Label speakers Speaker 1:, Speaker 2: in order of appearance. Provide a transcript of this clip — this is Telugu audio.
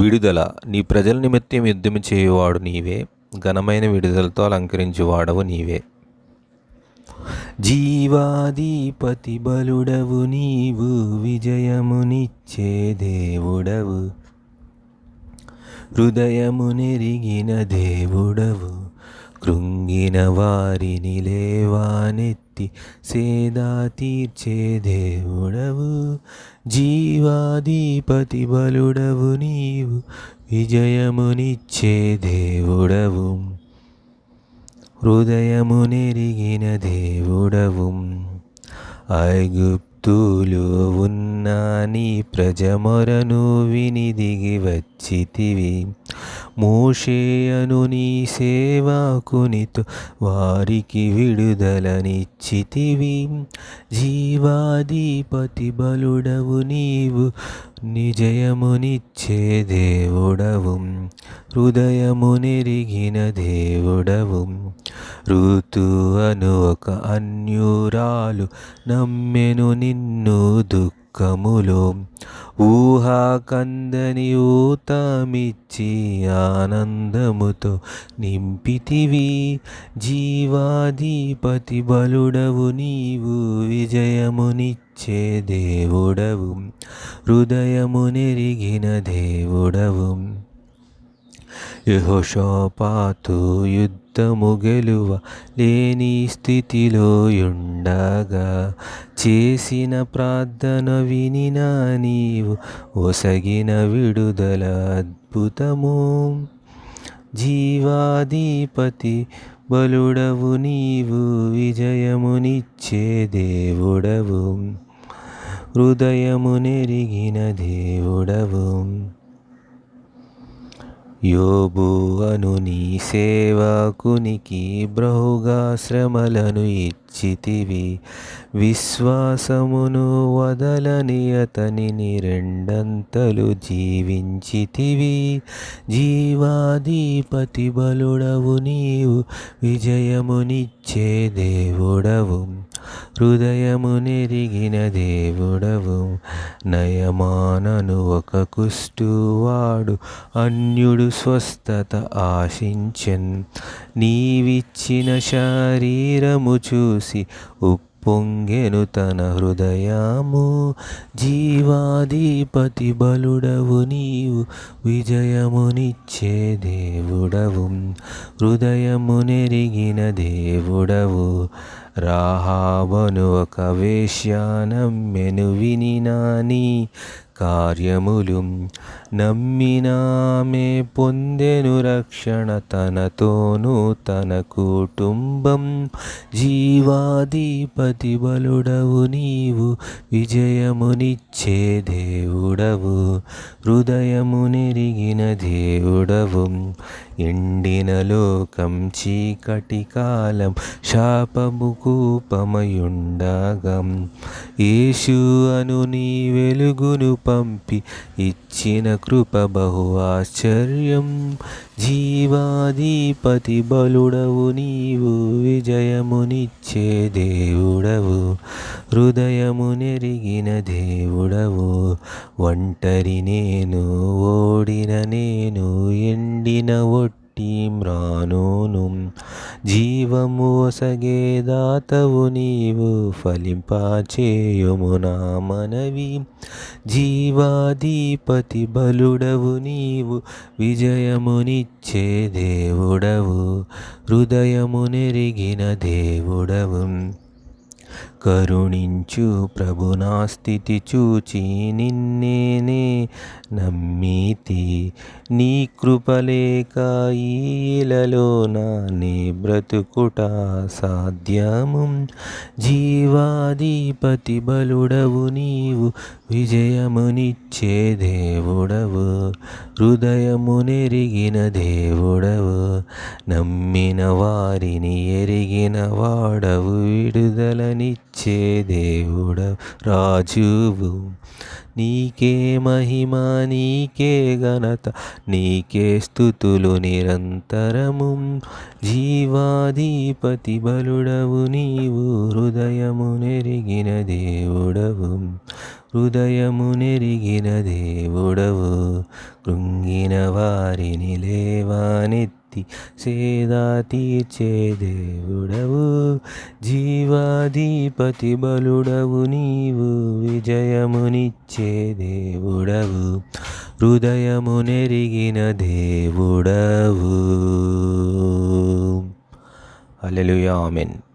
Speaker 1: విడుదల. నీ ప్రజల నిమిత్తం యుద్ధము చేయువాడు నీవే. ఘనమైన విడుదలతో అలంకరించువాడవు నీవే. జీవాధిపతి బలుడవు నీవు. విజయమునిచ్చే దేవుడవు. హృదయమునిరిగిన దేవుడవు. కృంగిన వారిని లేవానెత్తి సేదా తీర్చే దేవుడవు జీవాధిపతి బలుడవు నీవు విజయమునిచ్చే దేవుడవు హృదయము నెరిగిన దేవుడవు ఐగుప్తులు ఉన్న నీ ప్రజమొరను విని దిగి వచ్చితివి మోషేయను నీ సేవాకునితో వారికి విడుదలనిచ్చితివి. జీవాధిపతి బలుడవు నీవు నిజయమునిచ్చే దేవుడవు. హృదయమునిరిగిన దేవుడవు. ఋతు అను ఒక అన్యురాలు నమ్మెను నిన్ను దుఃఖములో. ఊహా కందని ఊతమిచ్చి ఆనందముతో నింపితివి. జీవాధిపతి బలుడవు నీవు విజయమునిచ్చే దేవుడవు. హృదయమునెరిగిన దేవుడవు. యహోషోపాతు యుద్ధము గెలువ లేని స్థితిలో ఉండగా చేసిన ప్రార్థన వినిన నీవు ఒసగిన విడుదల అద్భుతము. జీవాధిపతి బలుడవు నీవు విజయమునిచ్చే దేవుడవు. హృదయము నెరిగిన దేవుడవు. యోబు అను నీ సేవాకునికి బ్రహుగా శ్రమలను ఇచ్చితివి. విశ్వాసమును వదలని అతనిని రెండంతలు జీవించితివి. జీవాధిపతి బలుడవు నీవు విజయమునిచ్చే దేవుడవు. హృదయము నెరిగిన దేవుడవు నయమానను ఒక కుష్టువాడు అన్యుడు స్వస్థత ఆశించన్. నీవిచ్చిన శరీరము చూసి పొంగెను తన హృదయము. జీవాధిపతి బలుడవు నీవు విజయమునిచ్చే దేవుడవు. హృదయము నెరిగిన దేవుడవు. రాహాబను ఒక వేశ్యానమ్మెను వినినాని. కార్యములు నమ్మినామే పొందెను రక్షణ తనతోనూ తన కుటుంబం జీవాధిపతి బలుడవు నీవు విజయమునిచ్చే దేవుడవు హృదయము నెరిగిన దేవుడవు ఎండిన లోకం చీకటి కాలం శాపము కూపమయుండగం యేసు అను నీ వెలుగును పంపి ఇచ్చిన కృప బహు ఆశ్చర్యం. జీవాధిపతి బలుడవు నీవు విజయమునిచ్చే దేవుడవు. హృదయము నెరిగిన దేవుడవు. ఒంటరి నేను ఓడిన నేను ఎండిన ఒట్టు మ్రానును జీవము ఒసగే దాతవు నీవు ఫలింపాచేయుము నా మనవి. జీవాధిపతి బలుడవు నీవు విజయమునిచ్చే దేవుడవు. హృదయము నెరిగిన దేవుడవు. కరుణించు ప్రభు నా స్థితి చూచి నిన్నే నమ్మితి. నీ కృపలేక ఈలలో నీ బ్రతుకుట సాధ్యము. జీవాధిపతి బలుడవు నీవు విజయమునిచ్చే దేవుడవు. హృదయము నెరిగిన దేవుడవు నమ్మిన వారిని ఎరిగిన వాడవు విడుదలనిచ్చే దేవుడవు రాజువు. నీకే మహిమ నీకే ఘనత నీకే స్థుతులు నిరంతరము. జీవాధిపతి బలుడవు నీవు హృదయము నెరిగిన దేవుడవు. హృదయము నెరిగిన దేవుడవు కృంగిన వారిని లేవానెత్తి సేదా తీర్చే దేవుడవు జీవాధిపతి బలుడవు నీవు విజయమునిచ్చే దేవుడవు హృదయము నెరిగిన దేవుడవు. Hallelujah amen.